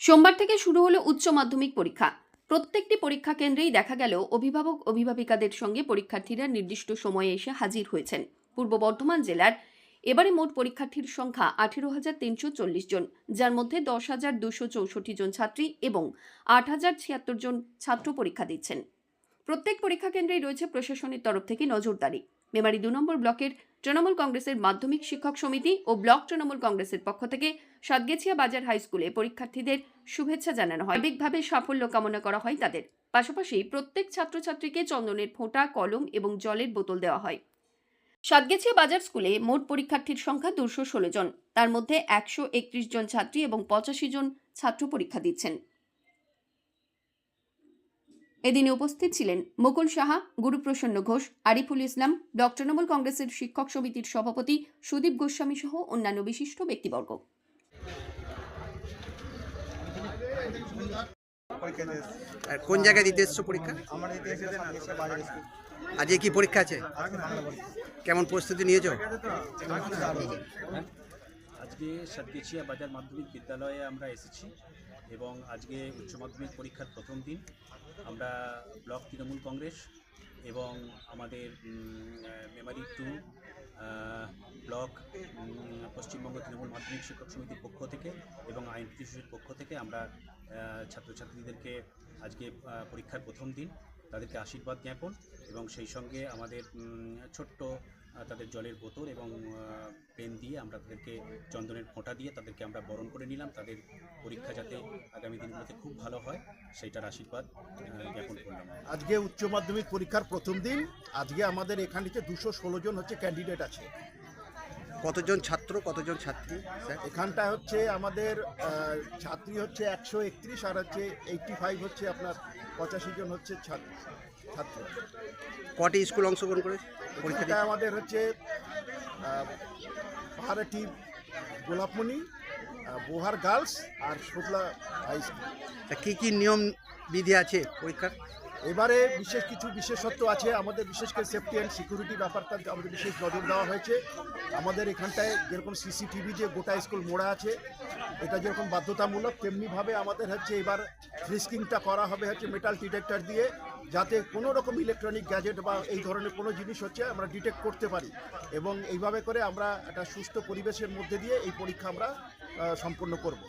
সোমবার থেকে শুরু হলো উচ্চ মাধ্যমিক পরীক্ষা। প্রত্যেকটি পরীক্ষা কেন্দ্রেই দেখা গেল অভিভাবক অভিভাবিকাদের সঙ্গে পরীক্ষার্থীরা নির্দিষ্ট সময়ে এসে হাজির হয়েছেন। পূর্ব বর্ধমান জেলার এবারে মোট পরীক্ষার্থীর সংখ্যা আঠেরো হাজার তিনশো চল্লিশ জন, যার মধ্যে দশ হাজার দুশো চৌষট্টি জন ছাত্রী এবং আট হাজার ছিয়াত্তর জন ছাত্র পরীক্ষা দিচ্ছেন। প্রত্যেক পরীক্ষা কেন্দ্রেই রয়েছে প্রশাসনের তরফ থেকে নজরদারি। মেমারি দু নম্বর ব্লকের তৃণমূল কংগ্রেসের মাধ্যমিক শিক্ষক সমিতি ও ব্লক তৃণমূল কংগ্রেসের পক্ষ থেকে সাতগেছিয়া বাজার হাই স্কুলে পরীক্ষার্থীদের শুভেচ্ছা জানানো হয়। সার্বিকভাবে সাফল্য কামনা করা হয় তাদের। পাশাপাশি প্রত্যেক ছাত্রছাত্রীকে চন্দনের ফোঁটা, কলম এবং জলের বোতল দেওয়া হয়। সাতগেছিয়া বাজার স্কুলে মোট পরীক্ষার্থীর সংখ্যা দুশো ষোলো জন। তার মধ্যে একশো একত্রিশ জন ছাত্রী এবং পঁচাশি জন ছাত্র পরীক্ষা দিচ্ছেন। এদিনে উপস্থিত ছিলেন মুকুল সাহা, গুরুপ্রসন্ন ঘোষ, আরিফুল ইসলাম, ডক্টর তৃণমূল কংগ্রেসের শিক্ষক সমিতির সভাপতি সুদীপ গোস্বামী সহ অন্যান্য বিশিষ্ট ব্যক্তিবর্গ। কোন জায়গায় দিতে এসছো পরীক্ষা? আজকে কি পরীক্ষা আছে? কেমন প্রস্তুতি নিয়েছো? আজকে সাতগেছিয়া বাজার মাধ্যমিক বিদ্যালয়ে আমরা এসেছি এবং আজকে উচ্চ মাধ্যমিক পরীক্ষার প্রথম দিন। আমরা ব্লক তৃণমূল কংগ্রেস এবং আমাদের মেমারি টু ব্লক পশ্চিমবঙ্গ তৃণমূল মাধ্যমিক শিক্ষক সমিতির পক্ষ থেকে এবং আইন পক্ষ থেকে আমরা ছাত্রছাত্রীদেরকে আজকে পরীক্ষার প্রথম দিন তাদেরকে আশীর্বাদ জ্ঞাপন এবং সেই সঙ্গে আমাদের ছোট্ট তাদের জলের বোতল এবং পেন দিয়ে আমরা তাদেরকে চন্দনের ফোঁটা দিয়ে তাদেরকে আমরা বরণ করে নিলাম। তাদের পরীক্ষা যাতে আগামী দিনগুলোতে খুব ভালো হয়, সেইটার আশীর্বাদ জ্ঞাপন করলাম আজকে উচ্চ মাধ্যমিক পরীক্ষার প্রথম দিন। আজকে আমাদের এখানটিতে দুশো ষোলো জন হচ্ছে ক্যান্ডিডেট আছে। কতজন ছাত্র কতজন ছাত্রী? স্যার? এখানটায় হচ্ছে আমাদের আহ, ছাত্রী হচ্ছে একশো একত্রিশ আর হচ্ছে এইটটি ফাইভ হচ্ছে আপনার পঁচাশি জন হচ্ছে ছাত্র ছাত্র। কটি স্কুল অংশগ্রহণ করে পরীক্ষা এখানটায় আমাদের হচ্ছে আহ, পাহাড়াটি গোলাপমণি আহ, বোহার গার্লস আর শোতলা হাই স্কুল। তা কী কি নিয়ম বিধি আছে পরীক্ষার? এবারে বিশেষ কিছু বিশেষত্ব আছে। আমাদের বিশেষ করে সেফটি অ্যান্ড সিকিউরিটি ব্যাপারটা, আমাদের বিশেষ নজর দেওয়া হয়েছে। আমাদের এখানটায় যেরকম সিসিটিভি যে গোটা স্কুল মোড়া আছে, এটা যেরকম বাধ্যতামূলক, তেমনিভাবে আমাদের হচ্ছে এবার ফ্রিস্কিংটা করা হবে হচ্ছে মেটাল ডিটেক্টর দিয়ে, যাতে কোনো রকম ইলেকট্রনিক গ্যাজেট বা এই ধরনের কোনো জিনিস হচ্ছে আমরা ডিটেক্ট করতে পারি। এবং এইভাবে করে আমরা একটা সুস্থ পরিবেশের মধ্যে দিয়ে এই পরীক্ষা আমরা সম্পন্ন করব।